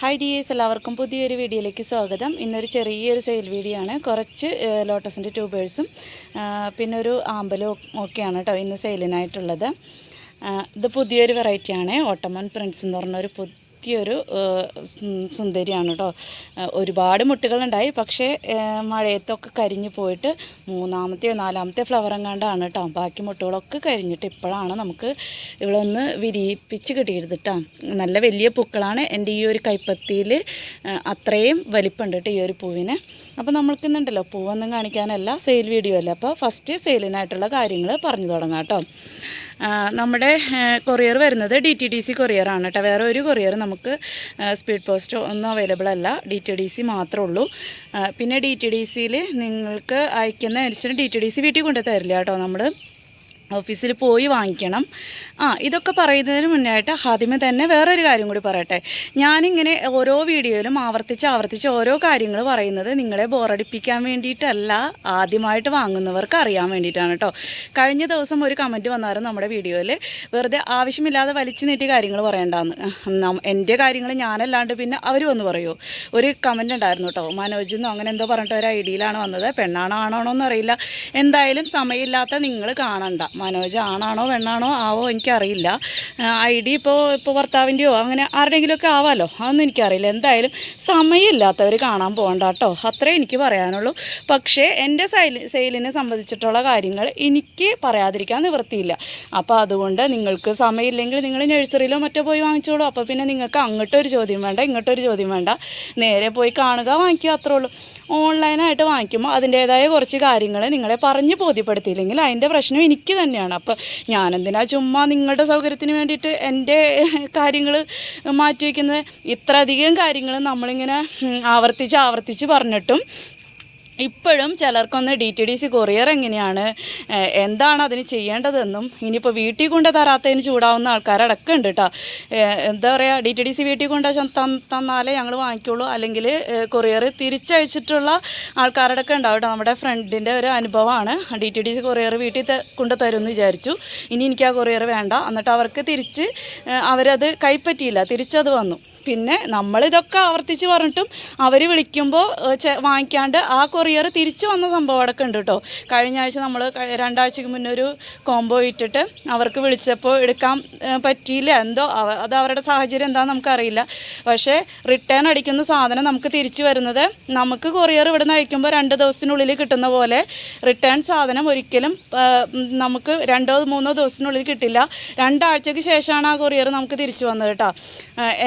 Hi dears എല്ലാവർക്കും പുതിയൊരു വീഡിയോയിലേക്ക് സ്വാഗതം. ഇന്നൊരു ചെറിയൊരു സെയിൽ വീഡിയോ ആണ്. കുറച്ച് ലോട്ടസിന്റെ ട്യൂബേഴ്സും പിന്നെ ഒരു ആമ്പലും ഒക്കെയാണ് കേട്ടോ ഇന്ന് സെയിലിനായിട്ടുള്ളത് ഇത് പുതിയൊരു വെറൈറ്റിയാണ് ഓട്ടമൺ പ്രിൻസ് എന്ന് പറഞ്ഞൊരു സും- സുന്ദരിയാണ് കേട്ടോ ഒരുപാട് മുട്ടുകളുണ്ടായി. പക്ഷേ മഴയത്തൊക്കെ കരിഞ്ഞു പോയിട്ട് മൂന്നാമത്തെ നാലാമത്തെ ഫ്ലവർ എങ്ങാണ്ടാണ് കേട്ടോ ബാക്കി മുട്ടുകളൊക്കെ കരിഞ്ഞിട്ട് ഇപ്പോഴാണ് നമുക്ക് ഇവിടെ ഒന്ന് വിരിയിപ്പിച്ച് കിട്ടിയത് കേട്ടോ നല്ല വലിയ പൂക്കളാണ്. എന്റെ ഈ ഒരു കൈപ്പത്തിയിൽ അത്രയും വലിപ്പമുണ്ട് കേട്ടോ ഈ ഒരു പൂവിന്. അപ്പോൾ നമ്മൾക്ക് ഇന്നുണ്ടല്ലോ പൂവൊന്നും കാണിക്കാനല്ല സെയിൽ വീഡിയോ അല്ല? അപ്പോൾ ഫസ്റ്റ് സെയിലിനായിട്ടുള്ള കാര്യങ്ങൾ പറഞ്ഞു തുടങ്ങാം കേട്ടോ. നമ്മുടെ കൊറിയർ വരുന്നത് ഡി ടി ഡി സി കൊറിയറാണ് കേട്ടോ. വേറെ ഒരു കൊറിയർ നമുക്ക് സ്പീഡ് പോസ്റ്റോ ഒന്നും അവൈലബിൾ അല്ല. ഡി ടി ഡി സി മാത്രമേ ഉള്ളൂ. പിന്നെ ഡി ടി ഡി സിയിൽ നിങ്ങൾക്ക് അയക്കുന്ന അനുസരിച്ച് ഡി ടി ഡി സി വീട്ടിൽ കൊണ്ടു തരില്ല കേട്ടോ നമ്മൾ ഓഫീസിൽ പോയി വാങ്ങിക്കണം. ആ ഇതൊക്കെ പറയുന്നതിന് മുന്നായിട്ട് ആദ്യമേ തന്നെ വേറൊരു കാര്യം കൂടി പറയട്ടെ. ഞാനിങ്ങനെ ഓരോ വീഡിയോയിലും ആവർത്തിച്ച് ആവർത്തിച്ച് ഓരോ കാര്യങ്ങൾ പറയുന്നത് നിങ്ങളെ ബോറടിപ്പിക്കാൻ വേണ്ടിയിട്ടല്ല ആദ്യമായിട്ട് വാങ്ങുന്നവർക്ക് അറിയാൻ വേണ്ടിയിട്ടാണ് കേട്ടോ. കഴിഞ്ഞ ദിവസം ഒരു കമന്റ് വന്നായിരുന്നു നമ്മുടെ വീഡിയോയിൽ. വെറുതെ ആവശ്യമില്ലാതെ വലിച്ചു നീട്ടി കാര്യങ്ങൾ പറയണ്ടെന്ന്. എന്റെ കാര്യങ്ങൾ ഞാനല്ലാണ്ട് പിന്നെ അവർ വന്ന് പറയുമോ ഒരു കമന്റ് ഉണ്ടായിരുന്നു കേട്ടോ. മനോജ് എന്നോ അങ്ങനെ എന്തോ പറഞ്ഞിട്ട് ഒരു ഐഡിയയിലാണ് വന്നത്. പെണ്ണാണോ ആണാണോ എന്നറിയില്ല. എന്തായാലും സമയമില്ലാത്ത നിങ്ങൾ കാണണ്ട. മനോജ് ആണാണോ പെണ്ണാണോ ആവോ എനിക്കറിയില്ല. ഐ ഡി ഇപ്പോൾ ഇപ്പോൾ ഭർത്താവിന്റെയോ അങ്ങനെ ആരുടെയെങ്കിലുമൊക്കെ ആവാമല്ലോ അതൊന്നും എനിക്കറിയില്ല. എന്തായാലും സമയമില്ലാത്തവർ കാണാൻ പോകണ്ട കേട്ടോ അത്രേ എനിക്ക് പറയാനുള്ളൂ. പക്ഷേ എന്റെ സൈലി സെയിലിനെ സംബന്ധിച്ചിട്ടുള്ള കാര്യങ്ങൾ എനിക്ക് പറയാതിരിക്കാൻ നിവൃത്തിയില്ല. അപ്പോൾ അതുകൊണ്ട് നിങ്ങൾക്ക് സമയമില്ലെങ്കിൽ നിങ്ങൾ നഴ്സറിയിലോ മറ്റോ പോയി വാങ്ങിച്ചോളൂ. അപ്പോൾ പിന്നെ നിങ്ങൾക്ക് അങ്ങോട്ടൊരു ചോദ്യം വേണ്ട ഇങ്ങോട്ടൊരു ചോദ്യം വേണ്ട. നേരെ പോയി കാണുക വാങ്ങിക്കുക അത്രേ ഉള്ളൂ. ഓൺലൈനായിട്ട് വാങ്ങിക്കുമ്പോൾ അതിന്റേതായ കുറച്ച് കാര്യങ്ങൾ നിങ്ങളെ പറഞ്ഞ് ബോധ്യപ്പെടുത്തിയില്ലെങ്കിൽ അതിന്റെ പ്രശ്നം എനിക്ക് തന്നെയാണ്. അപ്പോൾ ഞാനെന്തിനാ ചുമ്മാ നിങ്ങളുടെ സൗകര്യത്തിന് വേണ്ടിയിട്ട് എന്റെ കാര്യങ്ങൾ മാറ്റി വയ്ക്കുന്നത്? ഇത്രയധികം കാര്യങ്ങൾ നമ്മളിങ്ങനെ ആവർത്തിച്ച് ആവർത്തിച്ച് പറഞ്ഞിട്ടും ഇപ്പോഴും ചിലർക്കൊന്ന് D T D C courier എങ്ങനെയാണ് എന്താണ് അതിന് ചെയ്യേണ്ടതെന്നും ഇനിയിപ്പോൾ വീട്ടിൽ കൊണ്ട് തരാത്തതിന് ചൂടാവുന്ന ആൾക്കാരടക്കം ഉണ്ട് കേട്ടോ എന്താ പറയുക ഡി ടി ഡി സി വീട്ടിൽ കൊണ്ട് തന്നാലേ ഞങ്ങൾ വാങ്ങിക്കുള്ളൂ. അല്ലെങ്കിൽ കൊറിയർ തിരിച്ചയച്ചിട്ടുള്ള ആൾക്കാരടക്കം ഉണ്ടാവും നമ്മുടെ ഫ്രണ്ടിന്റെ ഒരു അനുഭവമാണ് D T D C courier വീട്ടിൽ കൊണ്ട് തരുമെന്ന് വിചാരിച്ചു. ഇനി എനിക്ക് ആ കൊറിയർ വേണ്ട. എന്നിട്ട് അവർക്ക് തിരിച്ച് അവരത് കൈപ്പറ്റിയില്ല. തിരിച്ചത് വന്നു. പിന്നെ നമ്മളിതൊക്കെ ആവർത്തിച്ച് പറഞ്ഞിട്ടും അവർ വിളിക്കുമ്പോൾ വാങ്ങിക്കാണ്ട് ആ കൊറിയർ തിരിച്ചു വന്ന സംഭവം അടക്കം ഉണ്ട് കേട്ടോ കഴിഞ്ഞ ആഴ്ച നമ്മൾ രണ്ടാഴ്ചക്ക് മുന്നേ ഒരു കോംബോ ഇട്ടിട്ട് അവർക്ക് വിളിച്ചപ്പോൾ എടുക്കാൻ പറ്റിയില്ല. എന്തോ അത് അവരുടെ സാഹചര്യം എന്താണെന്ന് നമുക്കറിയില്ല. പക്ഷേ റിട്ടേൺ അടിക്കുന്ന സാധനം നമുക്ക് തിരിച്ചു വരുന്നത് നമുക്ക് കൊറിയർ ഇവിടെ നിന്ന് അയക്കുമ്പോൾ രണ്ട് ദിവസത്തിനുള്ളിൽ കിട്ടുന്ന പോലെ റിട്ടേൺ സാധനം ഒരിക്കലും നമുക്ക് രണ്ടോ മൂന്നോ ദിവസത്തിനുള്ളിൽ കിട്ടില്ല. രണ്ടാഴ്ചയ്ക്ക് ശേഷമാണ് ആ കൊറിയർ നമുക്ക് തിരിച്ചു വന്നത് കേട്ടോ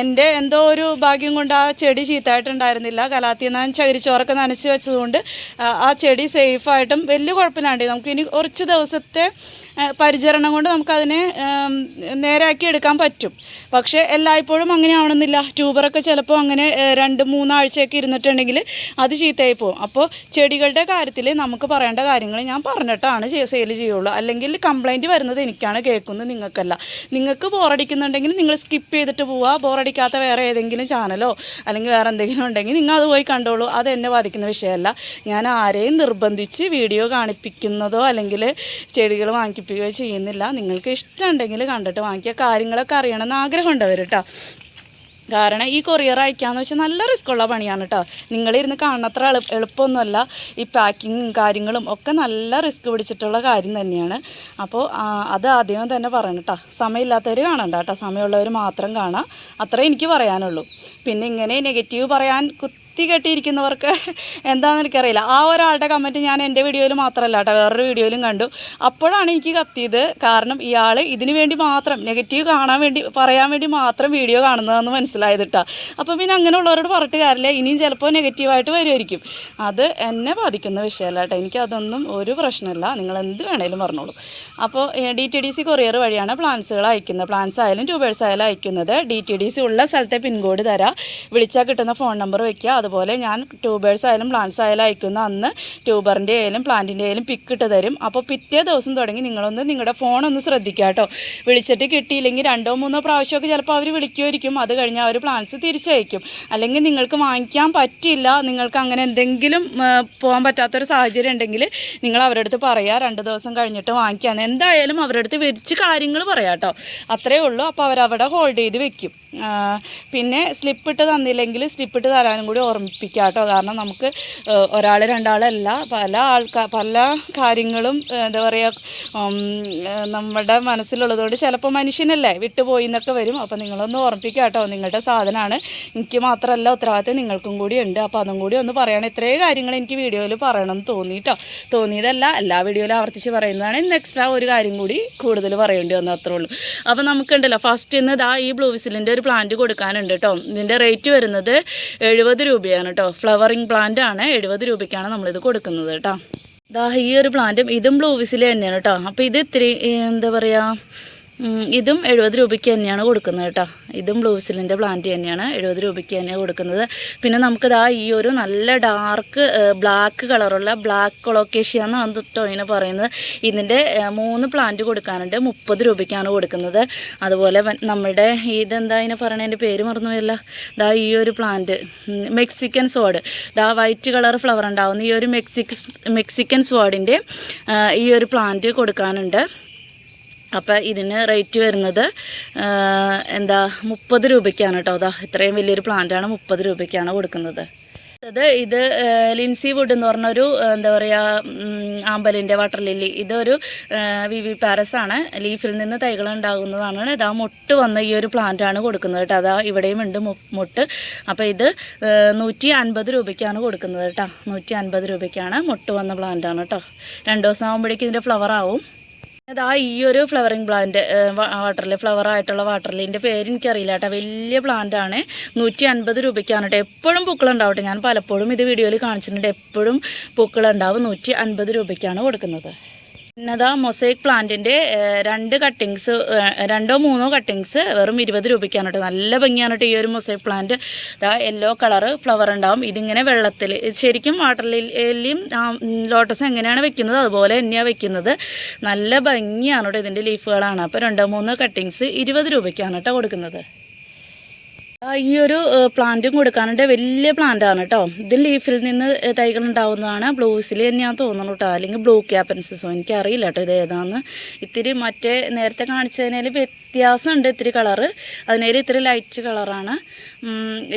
എന്റെ എന്തോ ഒരു ഭാഗ്യം കൊണ്ട് ആ ചെടി ചീത്തായിട്ടുണ്ടായിരുന്നില്ല കലാത്തി ഞാൻ ചകിരിച്ചോറൊക്കെ നനച്ച് വെച്ചതുകൊണ്ട് ആ, ചെടി സേഫായിട്ടും വലിയ കുഴപ്പമില്ലാണ്ട് നമുക്ക് ഇനി കുറച്ച് ദിവസത്തെ പരിചരണം കൊണ്ട് നമുക്കതിനെ നേരാക്കി എടുക്കാൻ പറ്റും. പക്ഷേ എല്ലായ്പ്പോഴും അങ്ങനെ ആവണമെന്നില്ല. ട്യൂബറൊക്കെ ചിലപ്പോൾ അങ്ങനെ രണ്ട് മൂന്നാഴ്ചയൊക്കെ ഇരുന്നിട്ടുണ്ടെങ്കിൽ അത് ചീത്തയായി പോകും. അപ്പോൾ ചെടികളുടെ കാര്യത്തിൽ നമുക്ക് പറയേണ്ട കാര്യങ്ങൾ ഞാൻ പറഞ്ഞിട്ടാണ് സെയിൽ ചെയ്യുള്ളൂ. അല്ലെങ്കിൽ കംപ്ലൈന്റ് വരുന്നത് എനിക്കാണ് കേൾക്കുന്നത് നിങ്ങൾക്കല്ല. നിങ്ങൾക്ക് ബോറടിക്കുന്നുണ്ടെങ്കിൽ നിങ്ങൾ സ്കിപ്പ് ചെയ്തിട്ട് പോവുക. ബോറടിക്കാത്ത വേറെ ഏതെങ്കിലും ചാനലോ അല്ലെങ്കിൽ വേറെ എന്തെങ്കിലും ഉണ്ടെങ്കിൽ നിങ്ങൾ അത് പോയി കണ്ടോളൂ. അത് എന്നെ ബാധിക്കുന്ന വിഷയമല്ല. ഞാൻ ആരെയും നിർബന്ധിച്ച് വീഡിയോ കാണിപ്പിക്കുന്നതോ അല്ലെങ്കിൽ ചെടികൾ വാങ്ങിപ്പിക്കുകയോ ചെയ്യുന്നില്ല. നിങ്ങൾക്ക് ഇഷ്ടമുണ്ടെങ്കിൽ കണ്ടിട്ട് വാങ്ങിക്കുക. കാര്യങ്ങളൊക്കെ അറിയണമെന്ന് ആഗ്രഹമുണ്ടവർ കേട്ടോ. കാരണം ഈ കൊറിയർ അയക്കാന്ന് വെച്ചാൽ നല്ല റിസ്ക്കുള്ള പണിയാണ് കേട്ടോ. നിങ്ങളിരുന്ന് കാണുന്നത്ര എളു എളുപ്പമൊന്നുമല്ല. ഈ പാക്കിങ്ങും കാര്യങ്ങളും ഒക്കെ നല്ല റിസ്ക് പിടിച്ചിട്ടുള്ള കാര്യം തന്നെയാണ്. അപ്പോൾ അത് ആദ്യം തന്നെ പറയണം കേട്ടോ. സമയമില്ലാത്തവർ കാണണ്ട കേട്ടോ. സമയമുള്ളവർ മാത്രം കാണാം. അത്രേ എനിക്ക് പറയാനുള്ളൂ. പിന്നെ ഇങ്ങനെ നെഗറ്റീവ് പറയാൻ കുത്തി കെട്ടിയിരിക്കുന്നവർക്ക് എന്താണെന്ന് എനിക്കറിയില്ല. ആ ഒരാളുടെ കമന്റ് ഞാൻ എന്റെ വീഡിയോയിൽ മാത്രമല്ല കേട്ടോ വേറൊരു വീഡിയോയിലും കണ്ടു. അപ്പോഴാണ് എനിക്ക് കത്തിയത്. കാരണം ഇയാൾ ഇതിന് വേണ്ടി മാത്രം നെഗറ്റീവ് കാണാൻ വേണ്ടി പറയാൻ വേണ്ടി മാത്രം വീഡിയോ കാണുന്നതെന്ന് മനസ്സിലായത് കേട്ടോ അപ്പോൾ പിന്നെ അങ്ങനെയുള്ളവരോട് പറഞ്ഞിട്ട് കാര്യമില്ല. ഇനിയും ചിലപ്പോൾ നെഗറ്റീവായിട്ട് വരുമായിരിക്കും അത് എന്നെ ബാധിക്കുന്ന വിഷയമല്ല കേട്ടോ എനിക്കതൊന്നും ഒരു പ്രശ്നമില്ല. നിങ്ങൾ എന്ത് വേണേലും പറഞ്ഞോളൂ. അപ്പോൾ D T D C courier വഴിയാണ് പ്ലാൻസുകൾ അയക്കുന്നത്. പ്ലാൻസ് ആയാലും ട്യൂബേഴ്സ് ആയാലും അയക്കുന്നത്. ഡി ടി ഡി സി ഉള്ള സ്ഥലത്തെ പിൻകോഡ് തരാം. വിളിച്ചാൽ കിട്ടുന്ന ഫോൺ നമ്പർ വെക്കുക അതുപോലെ ഞാൻ ട്യൂബേഴ്സ് ആയാലും പ്ലാന്റ്സ് ആയാലും അയക്കുന്ന അന്ന് ട്യൂബറിന്റെ ആയാലും പ്ലാന്റിന്റെ ആയാലും പിക്ക് ഇട്ട് തരും. അപ്പോൾ പിറ്റേ ദിവസം തുടങ്ങി നിങ്ങളൊന്ന് നിങ്ങളുടെ ഫോണൊന്ന് ശ്രദ്ധിക്കുക കേട്ടോ വിളിച്ചിട്ട് കിട്ടിയില്ലെങ്കിൽ രണ്ടോ മൂന്നോ പ്രാവശ്യമൊക്കെ ചിലപ്പോൾ അവർ വിളിക്കുമായിരിക്കും. അത് കഴിഞ്ഞാൽ അവർ പ്ലാന്റ്സ് തിരിച്ചയക്കും. അല്ലെങ്കിൽ നിങ്ങൾക്ക് വാങ്ങിക്കാൻ പറ്റില്ല നിങ്ങൾക്ക് അങ്ങനെ എന്തെങ്കിലും പോകാൻ പറ്റാത്തൊരു സാഹചര്യം ഉണ്ടെങ്കിൽ നിങ്ങൾ അവരുടെ അടുത്ത് പറയുക രണ്ട് ദിവസം കഴിഞ്ഞിട്ട് വാങ്ങിക്കാമെന്ന് എന്തായാലും അവരുടെ അടുത്ത് വിരിച്ച് കാര്യങ്ങൾ പറയാം കേട്ടോ അത്രേ ഉള്ളൂ. അപ്പോൾ അവരവിടെ ഹോൾഡ് ചെയ്ത് വെക്കും. പിന്നെ സ്ലിപ്പ് ഇട്ട് തന്നില്ലെങ്കിൽ സ്ലിപ്പ് ഇട്ട് തരാനും കൂടി ഓർമ്മിപ്പിക്കുക കേട്ടോ കാരണം നമുക്ക് ഒരാൾ രണ്ടാളല്ല. പല ആൾക്കാർ പല കാര്യങ്ങളും എന്താ പറയുക നമ്മുടെ മനസ്സിലുള്ളതുകൊണ്ട് ചിലപ്പോൾ മനുഷ്യനല്ലേ വിട്ടുപോയി എന്നൊക്കെ വരും. അപ്പോൾ നിങ്ങളൊന്ന് ഓർമ്മിപ്പിക്കുക കേട്ടോ നിങ്ങളുടെ സാധനമാണ് എനിക്ക് മാത്രമല്ല ഉത്തരവാദിത്തം നിങ്ങൾക്കും കൂടി ഉണ്ട്. അപ്പോൾ അതും കൂടി ഒന്ന് പറയണം. ഇത്രയും കാര്യങ്ങൾ എനിക്ക് വീഡിയോയിൽ പറയണമെന്ന് തോന്നിയിട്ടോ തോന്നിയതല്ല എല്ലാ വീഡിയോയിലും ആവർത്തിച്ച് പറയുന്നതാണ്. ഇന്ന് എക്സ്ട്രാ ഒരു കാര്യം കൂടി കൂടുതൽ പറയേണ്ടി വന്നു അത്രേ ഉള്ളൂ. അപ്പോൾ നമുക്കുണ്ടല്ലോ ഫസ്റ്റ് ഇന്ന് ഇതാ ഈ ബ്ലൂ വിസിലിന്റെ ഒരു പ്ലാന്റ് കൊടുക്കാനുണ്ട് കേട്ടോ ഇതിന്റെ റേറ്റ് വരുന്നത് എഴുപത് രൂപയാണ് കേട്ടോ ഫ്ലവറിങ് പ്ലാന്റ് ആണ് എഴുപത് രൂപയ്ക്കാണ് നമ്മളിത് കൊടുക്കുന്നത് കേട്ടോ ദാ ഈ ഒരു പ്ലാന്റും ഇതും ബ്ലൂവിസിൽ തന്നെയാണ് കേട്ടോ അപ്പോൾ ഇത് ഇത്തിരി എന്താ പറയുക ഇതും എഴുപത് രൂപയ്ക്ക് തന്നെയാണ് കൊടുക്കുന്നത് കേട്ടോ. ഇതും ബ്ലൂസിലിന്റെ പ്ലാന്റ് തന്നെയാണ് എഴുപത് രൂപയ്ക്ക് തന്നെയാണ് കൊടുക്കുന്നത്. പിന്നെ നമുക്കിതാ ഈ ഒരു നല്ല ഡാർക്ക് ബ്ലാക്ക് കളറുള്ള ബ്ലാക്ക് കൊളോക്കേഷ്യ എന്നാണ് കേട്ടോ ഇതിനെ പറയുന്നത്. ഇതിന്റെ മൂന്ന് പ്ലാന്റ് കൊടുക്കാനുണ്ട്. മുപ്പത് രൂപയ്ക്കാണ് കൊടുക്കുന്നത്. അതുപോലെ നമ്മുടെ ഇതെന്താ ഇതിനെ പറയണതിന്റെ പേര് മറന്നു മറന്നുപോയല്ല. ഇതാ ഈ ഒരു പ്ലാന്റ് മെക്സിക്കൻ സ്വാഡ് ഇതാ വൈറ്റ് കളർ ഫ്ലവർ ഉണ്ടാവുന്ന ഈ ഒരു മെക്സിക്ക മെക്സിക്കൻ സ്വാഡിന്റെ ഈ ഒരു പ്ലാന്റ് കൊടുക്കാനുണ്ട്. അപ്പോൾ ഇതിന് റേറ്റ് വരുന്നത് എന്താ മുപ്പത് രൂപയ്ക്കാണ് കേട്ടോ. അതാ ഇത്രയും വലിയൊരു പ്ലാന്റാണ് മുപ്പത് രൂപയ്ക്കാണ് കൊടുക്കുന്നത്. അത് ഇത് ലിൻസി വുഡ് എന്ന് പറഞ്ഞൊരു എന്താ പറയുക ആമ്പലിന്റെ വാട്ടർ ലില്ലി ഇതൊരു വി വി പാരസ് ആണ്. ലീഫിൽ നിന്ന് തൈകൾ ഉണ്ടാകുന്നതാണ് ഇതാ മുട്ട് വന്ന ഈ ഒരു പ്ലാന്റ് ആണ് കൊടുക്കുന്നത് കേട്ടോ. അതാ ഇവിടെയും ഉണ്ട് മുട്ട്. അപ്പോൾ ഇത് നൂറ്റി അൻപത് രൂപയ്ക്കാണ് കൊടുക്കുന്നത് കേട്ടോ. നൂറ്റി അൻപത് രൂപയ്ക്കാണ് മുട്ട് വന്ന പ്ലാന്റ് ആണ് കേട്ടോ. രണ്ട് ദിവസം ആകുമ്പോഴേക്കും ഇതിന്റെ ഫ്ലവർ ആവും. അതാ ഈ ഒരു ഫ്ലവറിങ് പ്ലാന്റ് വാട്ടർലി ഫ്ലവർ ആയിട്ടുള്ള വാട്ടറിലിന്റെ പേര് എനിക്കറിയില്ല കേട്ടോ. വലിയ പ്ലാന്റ് ആണ്. നൂറ്റി അൻപത് രൂപയ്ക്കാണ് കേട്ടോ. എപ്പോഴും പൂക്കളുണ്ടാവട്ടെ ഞാൻ പലപ്പോഴും ഇത് വീഡിയോയിൽ കാണിച്ചിട്ടുണ്ട്. എപ്പോഴും പൂക്കളുണ്ടാവും നൂറ്റി അൻപത് രൂപയ്ക്കാണ് കൊടുക്കുന്നത്. പിന്നതാ മൊസൈക്ക് പ്ലാന്റിന്റെ രണ്ട് കട്ടിങ്സ് രണ്ടോ മൂന്നോ കട്ടിങ്സ് വെറും ഇരുപത് രൂപയ്ക്കാണ് കേട്ടോ നല്ല ഭംഗിയാണ് കേട്ടോ ഈ ഒരു മൊസൈക്ക് പ്ലാന്റ് ഇതാ യെല്ലോ കളറ് ഫ്ലവർ ഉണ്ടാവും. ഇതിങ്ങനെ വെള്ളത്തിൽ ശരിക്കും വാട്ടർ ലില്ലിയും ലോട്ടസ് എങ്ങനെയാണ് വെക്കുന്നത്? അതുപോലെ തന്നെയാണ് വെക്കുന്നത്. നല്ല ഭംഗിയാണ് കേട്ടോ ഇതിന്റെ ലീഫുകളാണ് അപ്പോൾ രണ്ടോ മൂന്നോ കട്ടിങ്സ് ഇരുപത് രൂപയ്ക്കാണ് കേട്ടോ കൊടുക്കുന്നത്. ഈ ഒരു പ്ലാന്റും കൊടുക്കാനുണ്ട്. വലിയ പ്ലാന്റാണ് കേട്ടോ ഇത് ലീഫിൽ നിന്ന് തൈകൾ ഉണ്ടാവുന്നതാണ്. ബ്ലൂസിൽ തന്നെയാണ് തോന്നുന്നു കേട്ടോ അല്ലെങ്കിൽ ബ്ലൂ ക്യാപ്പൻസിസോ എനിക്കറിയില്ല കേട്ടോ ഇത് ഏതാന്ന്. ഇത്തിരി മറ്റേ നേരത്തെ കാണിച്ചതിനേൽ വ്യത്യാസമുണ്ട് ഇത്തിരി കളറ്. അതിനേൽ ഇത്തിരി ലൈറ്റ് കളറാണ്.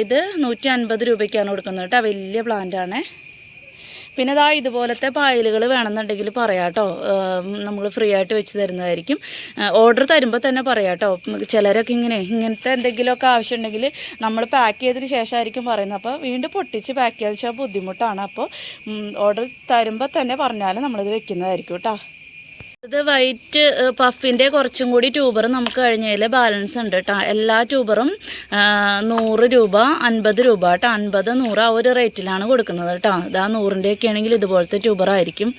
ഇത് നൂറ്റി അൻപത് രൂപയ്ക്കാണ് കൊടുക്കുന്നത് കേട്ടോ വലിയ പ്ലാന്റാണ്. പിന്നെ ഇതാ ഇതുപോലത്തെ പായലുകൾ വേണമെന്നുണ്ടെങ്കിൽ പറയാം കേട്ടോ നമ്മൾ ഫ്രീ ആയിട്ട് വെച്ച് തരുന്നതായിരിക്കും. ഓർഡർ തരുമ്പോൾ തന്നെ പറയാട്ടോ. ചിലരൊക്കെ ഇങ്ങനെ ഇങ്ങനത്തെ എന്തെങ്കിലുമൊക്കെ ആവശ്യമുണ്ടെങ്കിൽ നമ്മൾ പാക്ക് ചെയ്തതിന് ശേഷമായിരിക്കും പറയുന്നത്. അപ്പോൾ വീണ്ടും പൊട്ടിച്ച് പാക്ക് ചെയ്യാൻ വെച്ചാൽ ബുദ്ധിമുട്ടാണ്. അപ്പോൾ ഓർഡർ തരുമ്പോൾ തന്നെ പറഞ്ഞാൽ നമ്മളിത് വെക്കുന്നതായിരിക്കും കേട്ടോ. ഇത് വൈറ്റ് പഫിന്റെ കുറച്ചും കൂടി ട്യൂബർ നമുക്ക് കഴിഞ്ഞതിൽ ബാലൻസ് ഉണ്ട് കേട്ടോ എല്ലാ ട്യൂബറും നൂറ് രൂപ അൻപത് രൂപ കേട്ടോ അൻപത് നൂറ് ആ ഒരു റേറ്റിലാണ് കൊടുക്കുന്നത് കേട്ടോ ഇതാ നൂറിന്റെയൊക്കെ ആണെങ്കിൽ ഇതുപോലത്തെ ട്യൂബറായിരിക്കും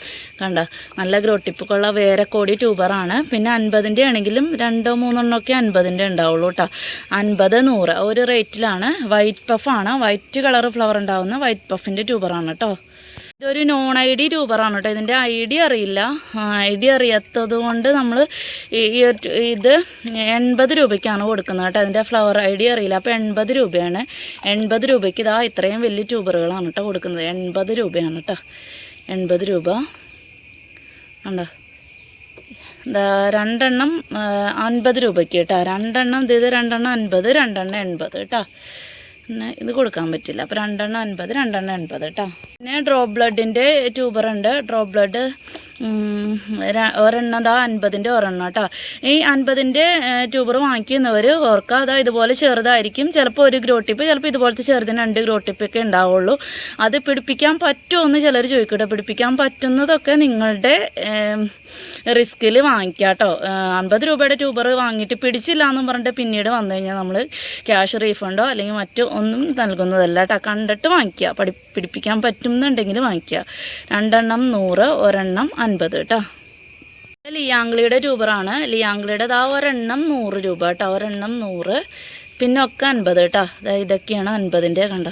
കണ്ട നല്ല ഗ്രോട്ടിപ്പൊക്കെയുള്ള വേരക്കോടി ട്യൂബറാണ് പിന്നെ അൻപതിന്റെ ആണെങ്കിലും രണ്ടോ മൂന്നെണ്ണമൊക്കെ അൻപതിന്റെ ഉണ്ടാവുള്ളൂ കേട്ടോ അൻപത് നൂറ് ഒരു റേറ്റിലാണ്. വൈറ്റ് പഫാണ്. വൈറ്റ് കളർ ഫ്ലവർ ഉണ്ടാവുന്ന വൈറ്റ് പഫിന്റെ ട്യൂബറാണ് കേട്ടോ ഇതൊരു നോൺ ഐ ഡി രൂപറാണ് കേട്ടോ ഇതിന്റെ ഐ ഡി അറിയില്ല. ഐ ഡി അറിയാത്തത് കൊണ്ട് നമ്മൾ ഈ ഇത് എൺപത് രൂപയ്ക്കാണ് കൊടുക്കുന്നത് കേട്ടോ അതിന്റെ ഫ്ലവർ ഐ ഡി അറിയില്ല. അപ്പോൾ എൺപത് രൂപയാണ്. എൺപത് രൂപയ്ക്ക് ഇതാ ഇത്രയും വലിയ ട്യൂബറുകളാണ് കേട്ടോ കൊടുക്കുന്നത്. എൺപത് രൂപയാണ് കേട്ടോ എൺപത് രൂപ. ഉണ്ടോ രണ്ടെണ്ണം അൻപത് രൂപയ്ക്ക് കേട്ടോ രണ്ടെണ്ണം ഇത് രണ്ടെണ്ണം അൻപത് രണ്ടെണ്ണം എൺപത് കേട്ടോ പിന്നെ ഇത് കൊടുക്കാൻ പറ്റില്ല. അപ്പോൾ രണ്ടെണ്ണം അൻപത് രണ്ടെണ്ണം എൺപത് കേട്ടോ പിന്നെ ഡ്രോപ്പ് ബ്ലഡിന്റെ ട്യൂബർ ഉണ്ട് ഡ്രോപ്പ് ബ്ലഡ് ഒരെണ്ണം അതാ അൻപതിന്റെ ഒരെണ്ണം കേട്ടോ. ഈ അൻപതിന്റെ ട്യൂബർ വാങ്ങിക്കുന്നവർ ഓർക്കുക അതാ ഇതുപോലെ ചെറുതായിരിക്കും. ചിലപ്പോൾ ഒരു ഗ്രോട്ടിപ്പ് ചിലപ്പോൾ ഇതുപോലത്തെ ചെറുതിന് രണ്ട് ഗ്രോട്ടിപ്പൊക്കെ ഉണ്ടാവുള്ളൂ. അത് പിടിപ്പിക്കാൻ പറ്റുമോ എന്ന് ചിലർ ചോദിക്കട്ടെ പിടിപ്പിക്കാൻ പറ്റുന്നതൊക്കെ നിങ്ങളുടെ റിസ്കിൽ വാങ്ങിക്കുക കേട്ടോ. അൻപത് രൂപയുടെ ട്യൂബർ വാങ്ങിയിട്ട് പിടിച്ചില്ല എന്നും പറഞ്ഞിട്ട് പിന്നീട് വന്നു കഴിഞ്ഞാൽ നമ്മൾ ക്യാഷ് റീഫണ്ടോ അല്ലെങ്കിൽ മറ്റോ ഒന്നും നൽകുന്നതല്ല കേട്ടോ. കണ്ടിട്ട് വാങ്ങിക്കുക പഠി പിടിപ്പിക്കാൻ പറ്റുന്നുണ്ടെങ്കിൽ വാങ്ങിക്കുക രണ്ടെണ്ണം നൂറ് ഒരെണ്ണം അൻപത് കേട്ടോ ലിയാംഗ്ലിയുടെ രൂപറാണ്. ലിയാംഗ്ലിയുടെ ആ ഒരെണ്ണം നൂറ് രൂപ കേട്ടോ ഒരെണ്ണം നൂറ് പിന്നെ ഒക്കെ അൻപത് കേട്ടോ അതായത് ഇതൊക്കെയാണ് അൻപതിന്റെ കണ്ട.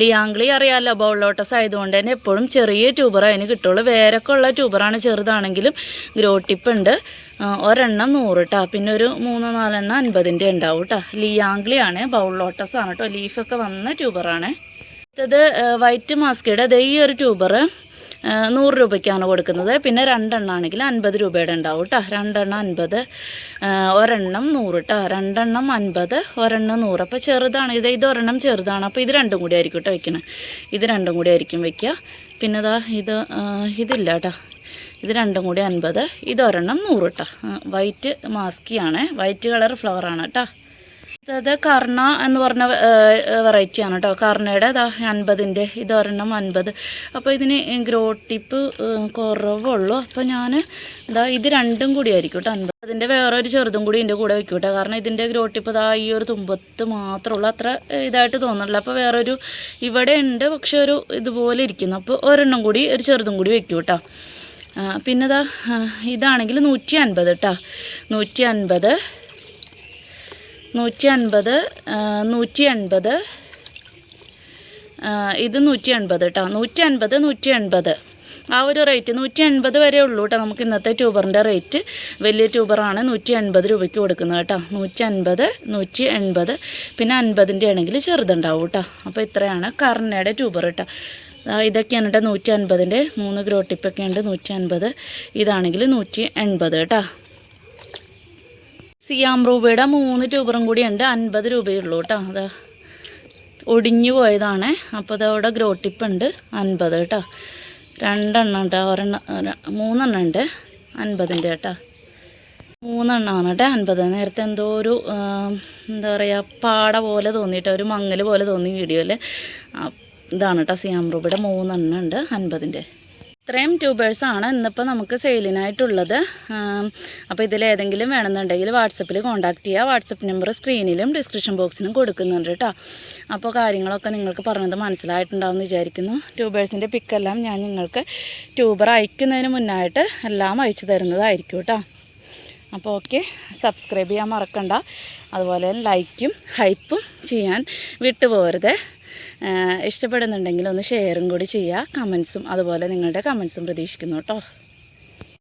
ലിയാംഗ്ലി അറിയാമല്ലോ ബൗൾ ആയതുകൊണ്ട് തന്നെ എപ്പോഴും ചെറിയ ട്യൂബർ അതിന് കിട്ടുള്ളൂ. വേരൊക്കെ ഉള്ള ട്യൂബറാണ് ചെറുതാണെങ്കിലും ഗ്രോ ടിപ്പ് ഉണ്ട്. ആ, ഒരെണ്ണം നൂറ് കേട്ടോ പിന്നെ ഒരു മൂന്ന് നാലെണ്ണം അൻപതിന്റെ ഉണ്ടാവും കേട്ടോ ലിയാംഗ്ലി ആണ് ബൗൾ ആണ് കേട്ടോ ലീഫൊക്കെ വന്ന ട്യൂബറാണ്. അടുത്തത് വൈറ്റ് മാസ്കയുടെ അതേ ഈ ഒരു ട്യൂബർ നൂറ് രൂപയ്ക്കാണ് കൊടുക്കുന്നത്. പിന്നെ രണ്ടെണ്ണം ആണെങ്കിൽ അൻപത് രൂപയുടെ ഉണ്ടാവും കേട്ടോ രണ്ടെണ്ണം അൻപത് ഒരെണ്ണം നൂറ് കേട്ടോ രണ്ടെണ്ണം അൻപത് ഒരെണ്ണം നൂറ്. അപ്പോൾ ചെറുതാണ്. ഇത് ഇത് ഒരെണ്ണം ചെറുതാണ്. അപ്പോൾ ഇത് രണ്ടും കൂടി ആയിരിക്കും കേട്ടോ വയ്ക്കണേ ഇത് രണ്ടും കൂടി ആയിരിക്കും വെക്കുക പിന്നെ ഇതാ ഇത് ഇതില്ല കേട്ടോ ഇത് രണ്ടും കൂടി അൻപത് ഇതൊരെണ്ണം നൂറ് കേട്ടോ വൈറ്റ് മാസ്കിയാണ്. വൈറ്റ് കളർ ഫ്ലവറാണ് കേട്ടോ അത് കർണ എന്ന് പറഞ്ഞ വെറൈറ്റിയാണ് കേട്ടോ കർണയുടെ അതാ അൻപതിന്റെ ഇത് ഒരെണ്ണം അൻപത്. അപ്പോൾ ഇതിന് ഗ്രോ ടിപ്പ് കുറവുള്ളൂ. അപ്പോൾ ഞാൻ ഇതാ ഇത് രണ്ടും കൂടി ആയിരിക്കും കേട്ടോ അൻപത്. അതിന്റെ വേറൊരു ചെറുതും കൂടി ഇതിന്റെ കൂടെ വെക്കും കേട്ടോ കാരണം ഇതിന്റെ ഗ്രോ ടിപ്പ് ഇതാ ഈ ഒരു തുമ്പത്ത് മാത്രമേ ഉള്ളൂ. അത്ര ഇതായിട്ട് തോന്നുന്നില്ല. അപ്പോൾ വേറൊരു ഇവിടെ ഉണ്ട് പക്ഷെ ഒരു ഇതുപോലെ ഇരിക്കുന്നു. അപ്പോൾ ഒരെണ്ണം കൂടി ഒരു ചെറുതും കൂടി വെക്കും കേട്ടോ ആ, പിന്നെ ഇതാ ആ, ഇതാണെങ്കിൽ നൂറ്റി അൻപത് കേട്ടോ നൂറ്റി അൻപത്. നൂറ്റി അൻപത് നൂറ്റി അൻപത് ഇത് നൂറ്റി അൻപത് കേട്ടോ നൂറ്റി അൻപത് നൂറ്റി അൻപത് ആ ഒരു റേറ്റ് നൂറ്റി അൻപത് വരെ ഉള്ളൂ കേട്ടോ നമുക്ക് ഇന്നത്തെ ട്യൂബറിന്റെ റേറ്റ് വലിയ ട്യൂബറാണ് നൂറ്റി അൻപത് രൂപയ്ക്ക് കൊടുക്കുന്നത് കേട്ടോ നൂറ്റി അൻപത് നൂറ്റി എൺപത് പിന്നെ അൻപതിന്റെ ആണെങ്കിൽ ചെറുതുണ്ടാവും കേട്ടോ അപ്പോൾ ഇത്രയാണ് കർണയുടെ ട്യൂബർ കേട്ടോ ഇതൊക്കെയാണ് കേട്ടോ നൂറ്റി അൻപതിന്റെ മൂന്ന് ഗ്രോട്ടിപ്പൊക്കെ ഉണ്ട്. നൂറ്റി അൻപത് ഇതാണെങ്കിൽ നൂറ്റി എൺപത് കേട്ടോ സിയാം രൂപയുടെ മൂന്ന് ട്യൂബറും കൂടി ഉണ്ട് അൻപത് രൂപയേ ഉള്ളൂ കേട്ടോ. അതാ ഒടിഞ്ഞു പോയതാണ്. അപ്പോൾ അതവിടെ ഗ്രോ ടിപ്പ് ഉണ്ട്. അൻപത് കേട്ടോ. രണ്ടെണ്ണം ഉണ്ട്. ഒരെണ്ണം മൂന്നെണ്ണം ഉണ്ട്. അൻപതിന്റെ കേട്ടോ. മൂന്നെണ്ണമാണ് കേട്ടോ. അൻപത്. നേരത്തെ എന്തോ ഒരു എന്താ പറയുക പാട പോലെ തോന്നിയിട്ട് ഒരു മങ്ങൽ പോലെ തോന്നി വീഡിയോയിൽ ഇതാണ് കേട്ടോ സിയാം രൂപയുടെ മൂന്നെണ്ണം ഉണ്ട്. അൻപതിന്റെ. ഇത്രയും ട്യൂബേഴ്സാണ് ഇന്നിപ്പോൾ നമുക്ക് സെയിലിനായിട്ടുള്ളത് അപ്പോൾ ഇതിൽ ഇതിലേതെങ്കിലും വേണമെന്നുണ്ടെങ്കിൽ വാട്സപ്പിൽ കോൺടാക്റ്റ് ചെയ്യുക വാട്സപ്പ് നമ്പർ സ്ക്രീനിലും ഡിസ്ക്രിപ്ഷൻ ബോക്സിലും കൊടുക്കുന്നുണ്ട് കേട്ടോ. അപ്പോൾ കാര്യങ്ങളൊക്കെ നിങ്ങൾക്ക് പറഞ്ഞത് മനസ്സിലായിട്ടുണ്ടാവും എന്ന് വിചാരിക്കുന്നു. ട്യൂബേഴ്സിന്റെ പിക്കെല്ലാം ഞാൻ നിങ്ങൾക്ക് ട്യൂബർ അയക്കുന്നതിന് മുന്നായിട്ട് എല്ലാം അയച്ചു തരുന്നതായിരിക്കും കേട്ടോ. അപ്പോൾ ഓക്കെ സബ്സ്ക്രൈബ് ചെയ്യാൻ മറക്കണ്ട. അതുപോലെ ലൈക്കും ഹൈപ്പും ചെയ്യാൻ വിട്ടുപോകരുത്. ഇഷ്ടപ്പെടുന്നുണ്ടെങ്കിൽ ഒന്ന് ഷെയറും കൂടി ചെയ്യുക. കമൻസും അതുപോലെ നിങ്ങളുടെ കമൻസും പ്രതീക്ഷിക്കുന്നു കേട്ടോ.